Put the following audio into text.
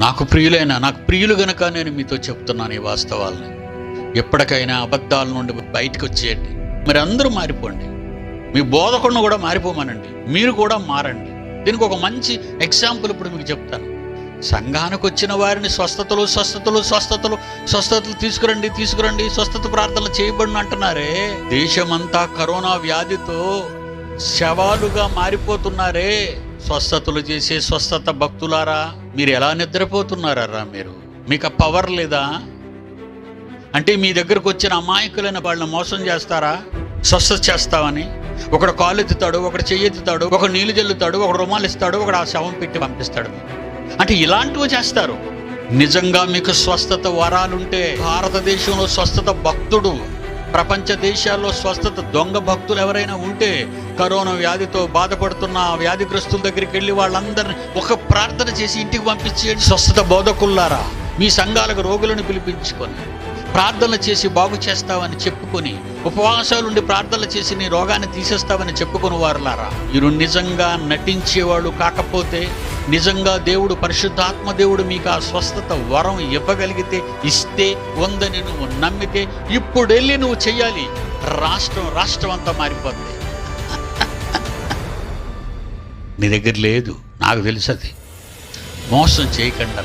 నాకు ప్రియులైన నాకు ప్రియులు గనక నేను మీతో చెప్తున్నాను ఈ వాస్తవాలని. ఎప్పటికైనా అబద్ధాల నుండి బయటకు వచ్చేయండి. మరి అందరూ మారిపోండి. మీ బోధకుడిని కూడా మారిపోమనండి. మీరు కూడా మారండి. దీనికి ఒక మంచి ఎగ్జాంపుల్ ఇప్పుడు మీకు చెప్తాను. సంఘానికి వచ్చిన వారిని స్వస్థతలు స్వస్థతలు స్వస్థతలు స్వస్థతలు తీసుకురండి తీసుకురండి స్వస్థత ప్రార్థనలు చేయబడిన అంటున్నారే. దేశమంతా కరోనా వ్యాధితో శవాలుగా మారిపోతున్నారే. స్వస్థతలు చేసే స్వస్థత భక్తులారా మీరు ఎలా నిద్రపోతున్నారా మీరు? మీకు ఆ పవర్ లేదా? అంటే మీ దగ్గరకు వచ్చిన అమాయకులైన వాళ్ళని మోసం చేస్తారా? స్వస్థత చేస్తామని ఒకడు కాలు ఎత్తుతాడు ఒకడు చెయ్యి ఎత్తుతాడు ఒకడు నీళ్ళు జల్లుతాడు ఒకడు రుమాలు ఇస్తాడు ఒకడు ఆ శవం పెట్టి పంపిస్తాడు. అంటే ఇలాంటివి చేస్తారు. నిజంగా మీకు స్వస్థత వరాలుంటే భారతదేశంలో స్వస్థత భక్తుడు ప్రపంచ దేశాల్లో స్వస్థత దొంగ భక్తులు ఎవరైనా ఉంటే కరోనా వ్యాధితో బాధపడుతున్న వ్యాధిగ్రస్తుల దగ్గరికి వెళ్ళి వాళ్ళందరిని ఒక ప్రార్థన చేసి ఇంటికి పంపించేయండి. స్వస్థత బోధకుల్లారా మీ సంఘాలకు రోగులను పిలిపించుకొని ప్రార్థనలు చేసి బాగు చేస్తావని చెప్పుకొని ఉపవాసాలుండి ప్రార్థనలు చేసి నీ రోగాన్ని తీసేస్తావని చెప్పుకొని వారులారా. మీరు నిజంగా నటించేవాళ్ళు కాకపోతే నిజంగా దేవుడు పరిశుద్ధాత్మ దేవుడు మీకు ఆ స్వస్థత వరం ఇవ్వగలిగితే ఇస్తే ఉందని నువ్వు నమ్మితే ఇప్పుడు వెళ్ళి నువ్వు చేయాలి రాష్ట్రం రాష్ట్రం అంతా మారిపోతుంది నీ దగ్గర లేదు. నాకు తెలుసు అది. మోసం చేయకుండా.